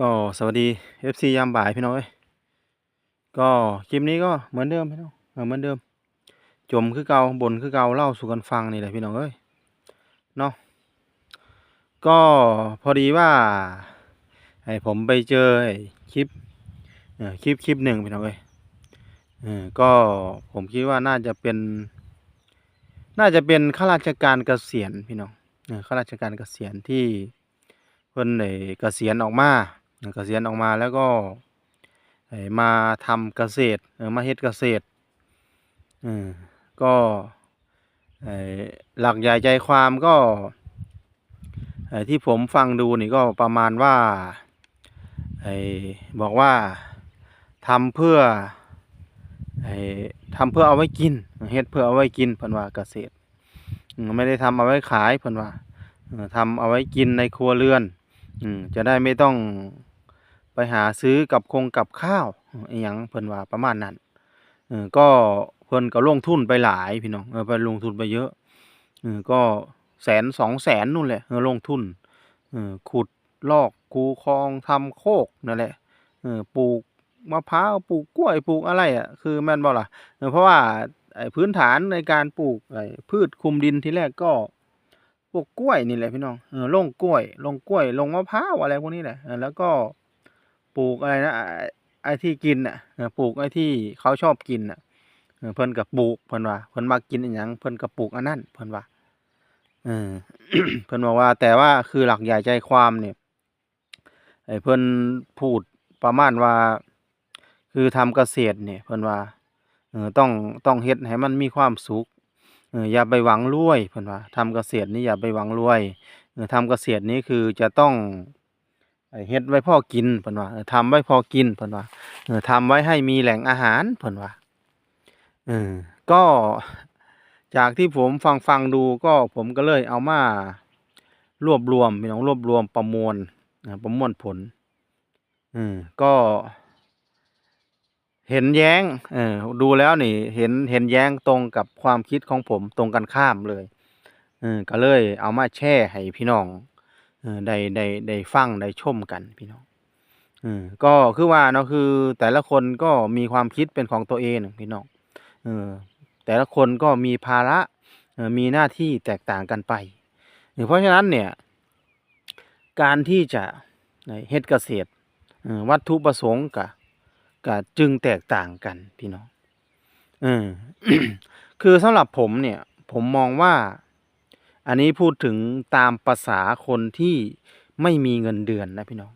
ก็สวัสดี FC ยามบ่ายพี่น้องเอ้ยก็คลิปนี้ก็เหมือนเดิมพี่น้องเออเหมือนเดิม จมคือเก่าบ่นคือเก่าเล่าสู่กันฟังนี่แหละพี่น้องเอ้ยเนาะก็พอดีว่าไอ้ผมไปเจอคลิปเออคลิปคลิปหนึ่งพี่น้องเอ้ยเออก็ผมคิดว่าน่าจะเป็น น่าจะเป็นข้าราชการเกษียณพี่น้องเออข้าราชการเกษียณที่เพิ่นได้เกษียณออกมา เกษียณออกมาแล้วก็มาทำเกษตรมาเฮ็ดเกษตรก็หลักใหญ่ใจความก็ที่ผมฟังดูนี่ก็ประมาณว่าบอกว่าทำเพื่อทำเพื่อเอาไว้กินเฮ็ดเพื่อเอาไว้กินเพิ่นว่าเกษตร ไม่ได้ทำเอาไว้ขายเพิ่นว่าทำเอาไว้กินในครัวเรือนอืมจะได้ไม่ต้อง ไปหาซื้อกับคงกับข้าวอหยังเพิ่นว่าประมาณนั้นเออก็เพิ่นก็ลงทุนไปหลายพี่น้องเออไปลงทุนไปเยอะเออก็แสนสองแสนนู่นแหละเออลงทุนเออขุดลอกคูคลองทำโคกนั่นแหละเออปลูกมะพร้าวปลูกกล้วยปลูกอะไรอะคือแม่นบ่ล่ะเออเพราะว่าพื้นฐานในการปลูกไอ้พืชคุมดินทีแรกก็ปลูกกล้วยนี่แหละพี่น้องเออลงกล้วยลงกล้วยลงมะพร้าวอะไรพวกนี้แหละเออแล้วก็ ปลูกอะไรนะไอ้ที่กินน่ะปลูกไอ้ที่เขาชอบกินน่ะเพิ่นก็ปลูกเพิ่นว่าเพิ่นมักกินอิหยังเพิ่นก็ปลูกอันนั้นเพิ่นว่าเออเพิ่นบอกว่า แต่ว่าคือหลักใหญ่ใจความเนี่ยไอ้เพิ่นพูดประมาณว่า คือทำเกษตรเนี่ย เพิ่นว่าเออต้องต้องเฮ็ดให้มันมีความสุขเอออย่าไปหวังรวยเพิ่นว่าทำเกษตรนี่อย่าไปหวังรวยเออทำเกษตรนี้คือจะต้อง เฮ็ดไว้พอกินเพิ่นว่าเออทำไว้พอกินเพิ่นว่าเออทำไว้ให้มีแหล่งอาหารเพิ่นว่าเออก็จากที่ผมฟังฟังดูก็ผมก็เลยเอามารวบรวมพี่น้องรวบรวมประมวลประมวลผลเออก็เห็นแย้งเออดูแล้วนี่ เห็นเห็นแย้งตรงกับความคิดของผมตรงกันข้ามเลยเออก็เลยเอามาแชร์ให้พี่น้อง ได้ได้ได้ฟังได้ชมกันพี่น้องอก็คือว่าเนาะคือแต่ละคนก็มีความคิดเป็นของตัวเองพี่น้องเออแต่ละคนก็มีภาระมีหน้าที่แตกต่างกันไป เพราะฉะนั้นเนี่ย การที่จะเฮ็ดเกษตรวัตถุประสงค์กะก็จึงแตกต่างกันพี่น้องเออคือสำหรับผมเนี่ย ผมมองว่า อันนี้พูดถึงตามภาษาคนที่ไม่มีเงินเดือนนะพี่น้อง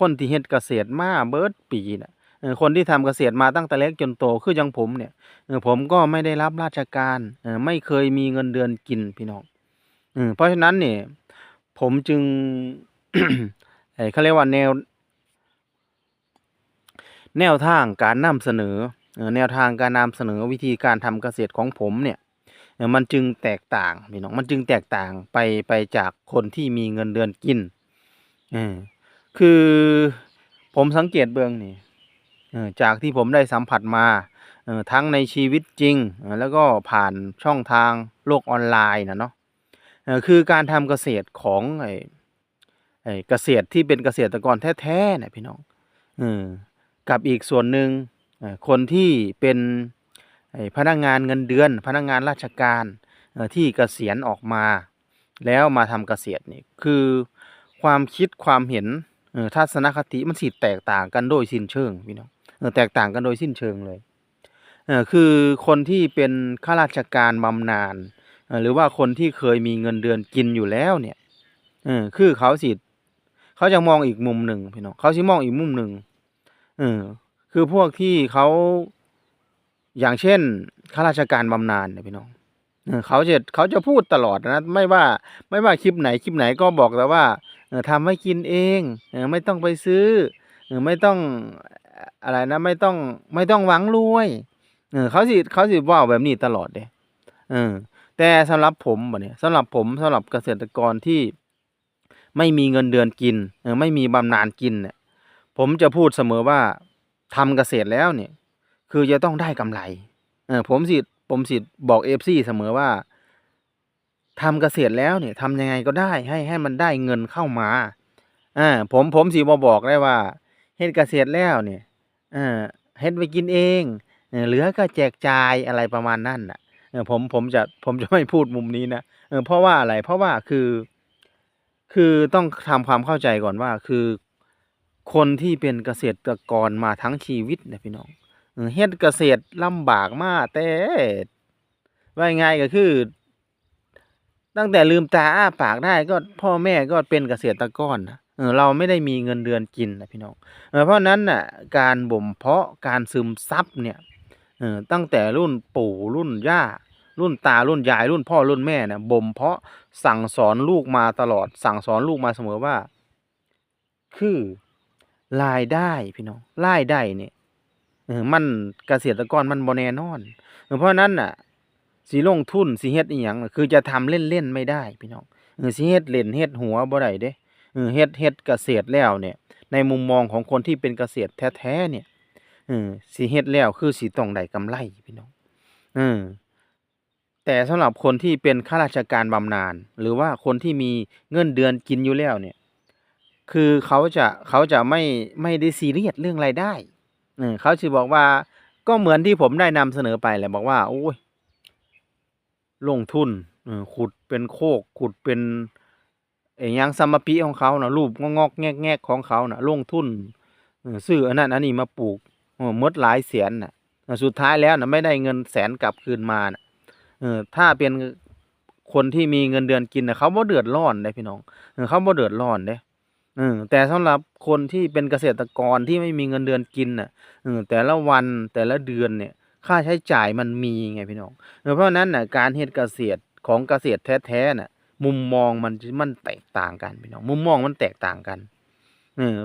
คนที่เฮ็ดเกษตรมาเบิดปีน่ะคนที่ทำเกษตรมาตั้งแต่เล็กจนโตคืออย่างผมเนี่ยผมก็ไม่ได้รับราชการไม่เคยมีเงินเดือนกินพี่น้องเพราะฉะนั้นเนี่ยผมจึงเขาเรียกว่าแนว แนวทางการนำเสนอแนวทางการนำเสนอวิธีการทำเกษตรของผมเนี่ย มันจึงแตกต่างพี่น้องมันจึงแตกต่างไปไปจากคนที่มีเงินเดือนกินอคือผมสังเกตเบื้องนี่จากที่ผมได้สัมผัสมาทั้งในชีวิตจริง แล้วก็ผ่านช่องทางโลกออนไลน์นะเนาะคือการทำเกษตรของไอ้ไอ้เกษตรที่เป็นเกษตรกรแท้ๆนี่พี่น้องอกับอีกส่วนหนึ่งคนที่เป็น พนักงานเงินเดือน พนักงานราชการที่เกษียณออกมา แล้วมาทำเกษตรนี่คือความคิดความเห็นทัศนคติมันสิแตกต่างกันโดยสิ้นเชิงพี่น้องแตกต่างกันโดยสิ้นเชิงเลยคือคนที่เป็นข้าราชการบำนาญหรือว่าคนที่เคยมีเงินเดือนกินอยู่แล้วเนี่ยคือเขาสิเขาจะมองอีกมุมหนึ่งพี่น้องเขาสิมองอีกมุมหนึ่งคือพวกที่เขา อย่างเช่นข้าราชการบำนาญเนี่ยพี่น้องเขาจะเขาจะพูดตลอดนะ ไม่ว่าไม่ว่าคลิปไหนคลิปไหนก็บอกแต่ว่าเออทำให้กินเองไม่ต้องไปซื้อไม่ต้องอะไรนะ ไม่ต้องไม่ต้องหวังรวยเขาสิเขาสิว่าแบบนี้ตลอดเด้เออแต่สำหรับผมบัดเนี่ยสำหรับผมสำหรับเกษตรกรที่ไม่มีเงินเดือนกินไม่มีบำนาญกินเนี่ยผมจะพูดเสมอว่าทำเกษตรแล้วเนี่ย คือจะต้องได้กำไรเออผมสิผมสิบอกเอฟซีเสมอว่าทำเกษตรแล้วเนี่ยทำยังไงก็ได้ให้ให้มันได้เงินเข้ามาอ่าผมผมสิบ่บอกได้ว่าเฮ็ดเกษตรแล้วเนี่ยเอ่อเฮ็ดไว้กินเองเหลือก็แจกจ่ายอะไรประมาณนั้นน่ะเออผมผมจะผมจะไม่พูดมุมนี้นะเออเพราะว่าอะไรเพราะว่าคือ คือต้องทำความเข้าใจก่อนว่าคือ คนที่เป็นเกษตรกรมาทั้งชีวิตเนี่ยพี่น้อง เฮ็ดเกษตรลำบากมากแต่ว่าง่ายก็คือ ตั้งแต่ลืมตาอ้าปากได้ก็พ่อแม่ก็เป็นเกษตรกรนะเออเราไม่ได้มีเงินเดือนกินนะพี่น้องเออเพราะนั้นน่ะการบ่มเพาะการซึมซับเนี่ยเออตั้งแต่รุ่นปู่รุ่นย่า รุ่นตารุ่นยายรุ่นพ่อรุ่นแม่เนี่ยบ่มเพาะสั่งสอนลูกมาตลอด สั่งสอนลูกมาเสมอว่า คือรายได้พี่น้องรายได้เนี่ย เออมันเกษตรกรมันบ่แน่นอนเพราะนั้นน่ะสิลงทุนสิเฮ็ดอีหยังคือจะทำเล่นๆไม่ได้พี่น้องเออสิเฮ็ดเล่นเฮ็ดหัวบ่ได้เด้เออเฮ็ดเฮ็ดเกษตรแล้วเนี่ย ในมุมมองของคนที่เป็นเกษตรแท้ๆเนี่ยเออสิเฮ็ดแล้วคือสิต้องได้กำไรพี่น้องเออแต่สำหรับคนที่เป็นข้าราชการบำนาญหรือว่าคนที่มีเงินเดือนกินอยู่แล้วเนี่ย คือเขาจะเขาจะไม่ไม่ได้ซีเรียสเรื่องรายได้ เออเขาจะบอกว่า ก็เหมือนที่ผมได้นำเสนอไปแหละบอกว่าโอ้ยลงทุนขุดเป็นโคกขุดเป็นไอ้ยังซัมมะปิของเขานะรูปงอกแงกของเขานะลงทุนซื้ออันนั้นอันนี้มาปลูกมดหลายแสนน่ะสุดท้ายแล้วนะไม่ได้เงินแสนกลับคืนมานะเออถ้าเป็นคนที่มีเงินเดือนกินนะเขาบ่เดือดร้อนเด้พี่น้องเขาบ่เดือดร้อนเด้ อแต่สำหรับคนที่เป็นเกษตรกรที่ไม่มีเงินเดือนกินน่ะแต่ละวันแต่ละเดือนเนี่ย ค่าใช้จ่ายมันมีไงพี่น้องเพราะนั้นน่ะการเฮ็ดเกษตรของเกษตรแท้ๆน่ะ มุมมองมันมันแตกต่างกันพี่น้อง มุมมองมันแตกต่างกันเออ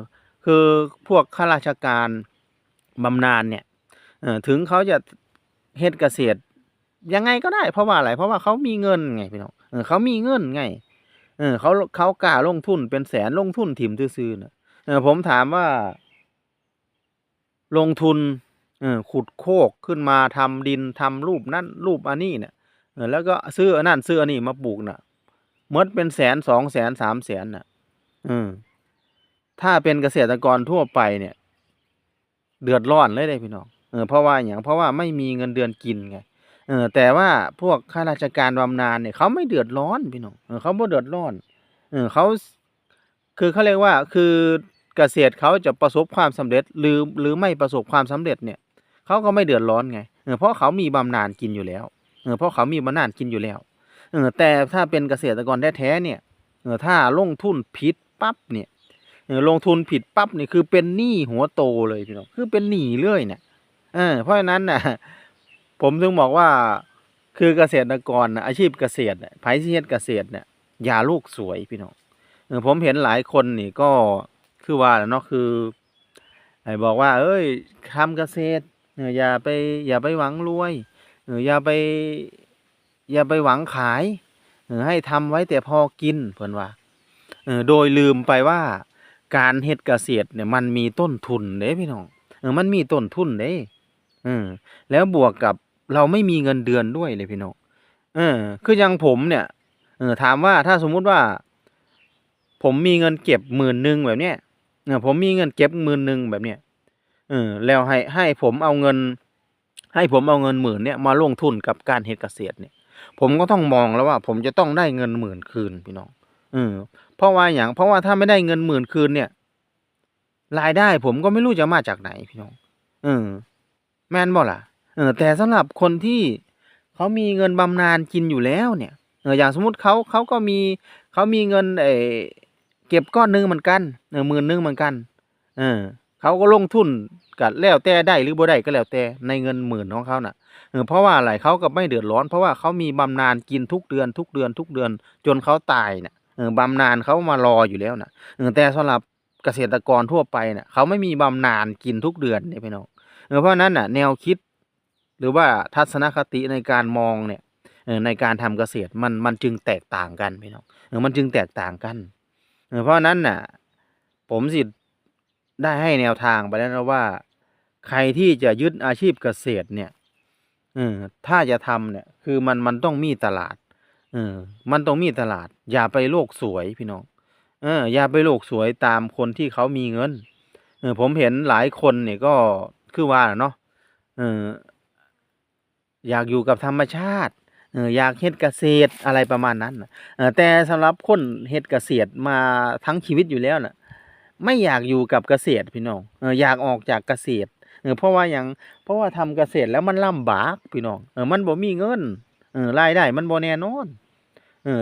คือพวกข้าราชการบำนาญเนี่ยอถึงเขาจะเฮ็ดเกษตรยังไงก็ได้เพราะว่าอะไรเพราะว่าเขามีเงินไงพี่น้องเขามีเงินไง เออเขาเขากล้าลงทุนเป็นแสนลงทุนถิ่มซื่อๆนะเออผมถามว่า ลงทุนเออขุดโคกขึ้นมาทำดินทำรูปนั่นรูปอันนี้เนี่ยเออแล้วก็ซื้ออันนั้นซื้ออันนี้มาปลูกน่ะหมดเป็นแสนสองแสนสามแสนน่ะอืมถ้าเป็นเกษตรกรทั่วไปเนี่ย เดือดร้อนเลยได้พี่น้องเออเพราะว่าอย่างเพราะว่าไม่มีเงินเดือนกินไง เออแต่ว่าพวกข้าราชการบำนาญเนี่ยเขาไม่เดือดร้อนพี่น้องเขาบ่เดือดร้อนเออเขาคือเขาเรียกว่าคือเกษตรเขาจะประสบความสำเร็จหรือหรือไม่ประสบความสำเร็จเนี่ยเขาก็ไม่เดือดร้อนไงเออเพราะเขามีบำนาญกินอยู่แล้วเออเพราะเขามีบำนาญกินอยู่แล้วเออแต่ถ้าเป็นเกษตรกรแท้ๆเนี่ยเออถ้าลงทุนผิดปั๊บเนี่ยเออลงทุนผิดปั๊บนี่คือเป็นหนี้หัวโตเลยพี่น้องคือเป็นหนี้เลยเนี่ยเออเพราะฉะนั้นน่ะ ผมถึงบอกว่าคือเกษตรกรนะอาชีพเกษตรเนี่ยไผที่เฮ็ดเกษตรเนี่ยอย่าลูกสวยพี่น้องผมเห็นหลายคนนี่ก็คือว่าเนาะคือไอ้บอกว่า เอ้ยทำเกษตรอย่าไปอย่าไปหวังรวยอย่าไป อย่าไปหวังขายให้ทำไว้แต่พอกินเพิ่นว่าโดยลืมไปว่าการเฮ็ดเกษตรเนี่ยมันมีต้นทุนเด้พี่น้องมันมีต้นทุนเด้แล้วบวกกับ เราไม่มีเงินเดือนด้วยเลยพี่น้องเออ คืออย่างผมเนี่ยเออถามว่าถ้าสมมุติว่า ผมมีเงินเก็บหมื่นหนึ่งแบบเนี้ยเออผมมีเงินเก็บหมื่นหนึ่งแบบเนี้ยเออแล้วให้ให้ผมเอาเงิน ให้ผมเอาเงินหมื่นเนี่ยมาลงทุนกับการเฮ็ดเกษตรเนี่ย ผมก็ต้องมองแล้วว่า ผมจะต้องได้เงินหมื่นคืนพี่น้องเออเพราะว่าอย่างเพราะว่าถ้าไม่ได้เงินหมื่นคืนเนี่ย รายได้ผมก็ไม่รู้จะมาจากไหนพี่น้องเออแม่นบ่ล่ะ เออแต่สำหรับคนที่เขามีเงินบำนาญกินอยู่แล้วเนี่ยเอออย่างสมมุติเขาเขาก็มีเขามีเงินเออเก็บก้อนหนึงเหมือนกันเออหมื่นหนึงเหมือนกัน เออเขาก็ลงทุนก็แล้วแต่ได้หรือบ่ได้ก็แล้วแต่ในเงินหมื่นของเขาน่ะเออเพราะว่าอะไรเขาก็ไม่เดือดร้อน เพราะว่าเขามีบำนาญกินทุกเดือนทุกเดือนทุกเดือนจนเขาตายน่ะเออบำนาญเขามารออยู่แล้วน่ะเออแต่สำหรับเกษตรกรทั่วไปน่ะเขาไม่มีบำนาญกินทุกเดือนเนี่ยพี่น้องเออเพราะนั้นน่ะ แนวคิด รือว่าทัศนคติในการมองเนี่ยในการทำเกษตรมันมันจึงแตกต่างกันพี่น้องเออมันจึงแตกต่างกันเพราะนั้นน่ะผมสิได้ให้แนวทางไปแล้วนะว่า ใครที่จะยึดอาชีพเกษตรเนี่ยถ้าจะทำเนี่ยคือมันมันต้องมีตลาดเออมันต้องมีตลาด อย่าไปโลกสวยพี่น้องเอออย่าไปโลกสวยตามคนที่เขามีเงินเออผมเห็นหลายคนเนี่ยก็คือว่าเนาะเออ อยากอยู่กับธรรมชาติอยากเฮ็ดเกษตรอะไรประมาณนั้นแต่สำหรับคนเฮ็ดเกษตรมาทั้งชีวิตอยู่แล้วน่ะไม่อยากอยู่กับเกษตรพี่น้องอยากออกจากเกษตรเพราะว่าหยังเพราะว่าทำเกษตรแล้วมันลำบากพี่น้องมันบ่มีเงินรายได้มันบ่แน่นอน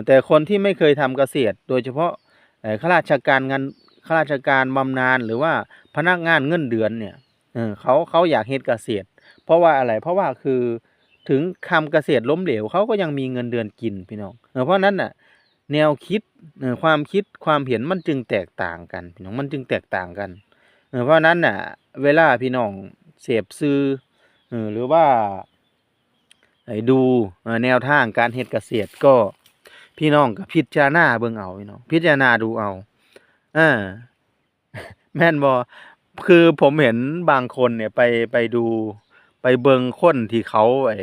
แต่คนที่ไม่เคยทำเกษตร โดยเฉพาะข้าราชการงานข้าราชการบำนาญหรือว่าพนักงานเงินเดือนเนี่ยเขาเขาอยากเฮ็ดเกษตร เพราะว่าอะไรเพราะว่าคือ ถึงทำเกษตรล้มเหลวเขาก็ยังมีเงินเดือนกินพี่น้องเพราะนั้นน่ะแนวคิดความคิดความเห็นมันจึงแตกต่างกันพี่น้องมันจึงแตกต่างกันเพราะนั้นน่ะ เวลาพี่น้องเสพสื่ออหรือว่าดูแนวทางการเฮ็ดเกษตรก็พี่น้องก็พิจารณาเบิ่งเอาพี่น้องพิจารณาดูเอาเออแม่นบ่คือผมเห็นบางคนเนี่ยไปไปดู ไปเบิงคนที่เขาไอ้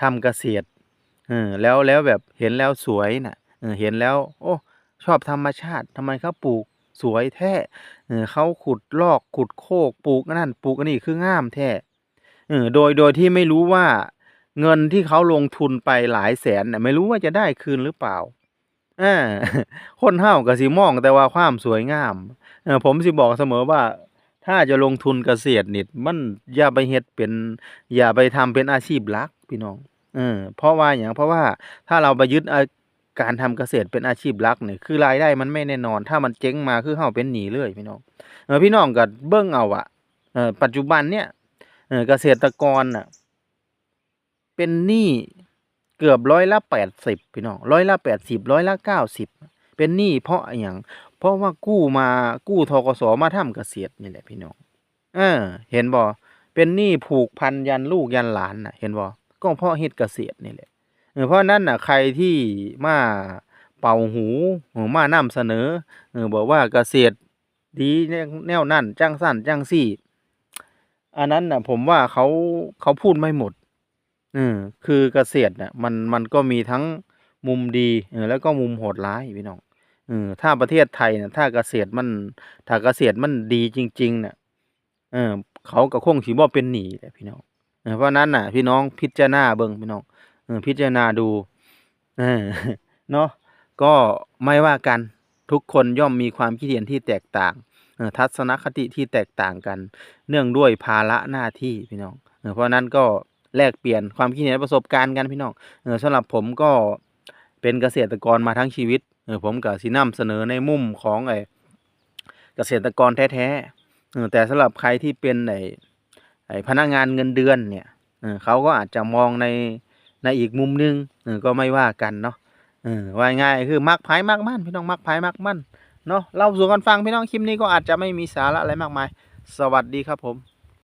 ทำเกษตรเออแล้วแล้วแบบเห็นแล้วสวยน่ะเออเห็นแล้ว โอ้ชอบธรรมชาติทำไมเขาปลูกสวยแท้เออเขาขุดลอกขุดโคกปลูกนั่นปลูกอันนี้คืองามแท้เออโดยโดยที่ไม่รู้ว่าเงินที่เขาลงทุนไปหลายแสนน่ะไม่รู้ว่าจะได้คืนหรือเปล่าอาคนเฮาก็สิมองแต่ว่าความสวยงามเออผมสิบอกเสมอว่า ถ้าจะลงทุนเกษตรนี่มันอย่าไปเฮ็ดเป็นอย่าไปทำเป็นอาชีพหลักพี่น้องเออเพราะว่าหยังเพราะว่าถ้าเราไปยึดาการทำเกษตรเป็นอาชีพหลักนี่คือรายได้มันไม่แน่นอน ถ้ามันเจ๊งมาคือเฮาเป็นหนีเลยพี่น้องเออพี่น้องก็เบิ่งเอาอะเออปัจจุบันเนี่ยเออเกษตรกรน่ะเป็นหนี้เกือบร้อยละ80พี่น้องร้อยละ80ร้อยละ90เป็นหนี้เพราะอิหยัง เพราะว่ากู้มากู้ธกสมาทำเกษตรนี่แหละพี่น้องเออ เห็นบ่เป็นหนี้ผูกพันยันลูกยันหลานน่ะ เห็นบ่ก็เพราะเฮ็ดเกษตรนี่แหละเพราะนั้นน่ะใครที่มาเป่าหูเออมานำเสนอเออบอกว่าเกษตรดีแนวนวนั้นจังซั่นจังซี่ อันนั้นน่ะ ผมว่าเขาเขาพูดไม่หมดเออคือเกษตรน่ะมันมันก็มีทั้งมุมดีเออแล้วก็มุมโหดร้ายพี่น้อง เออถ้าประเทศไทยน่ะถ้าเกษตรมัน ถ้าเกษตรมันดีจริงๆน่ะเออ เขาก็คงสิบ่เป็นหนีแหละพี่น้องเพราะนั้นน่ะ พี่น้องพิจารณาเบิ่งพี่น้องเออพิจารณาดูเออเนาะก็ไม่ว่ากันทุกคนย่อมมีความคิดเห็นที่แตกต่างเออทัศนคติที่แตกต่างกัน เนื่องด้วยภาระหน้าที่พี่น้องเออเพราะฉะนั้นก็แลกเปลี่ยนความคิดเห็นประสบการณ์กันพี่น้องเออสำหรับผมก็ เป็นเกษตรกรมาทั้งชีวิตเออผมก็สินำเสนอในมุมของไอ้เกษตรกรแท้ๆแต่สำหรับใครที่เป็นไอ้ไอพนักงานเงินเดือนเนี่ยเขาก็อาจจะมองในในอีกมุมนึงก็ไม่ว่ากันเนาะว่าง่ายคือมักไผมักมั่นพี่น้องมักไผมักมั่นเนาะเล่าสู่กันฟังพี่น้องคลิปนี้ก็อาจจะไม่มีสาระอะไรมากมาย สวัสดีครับผม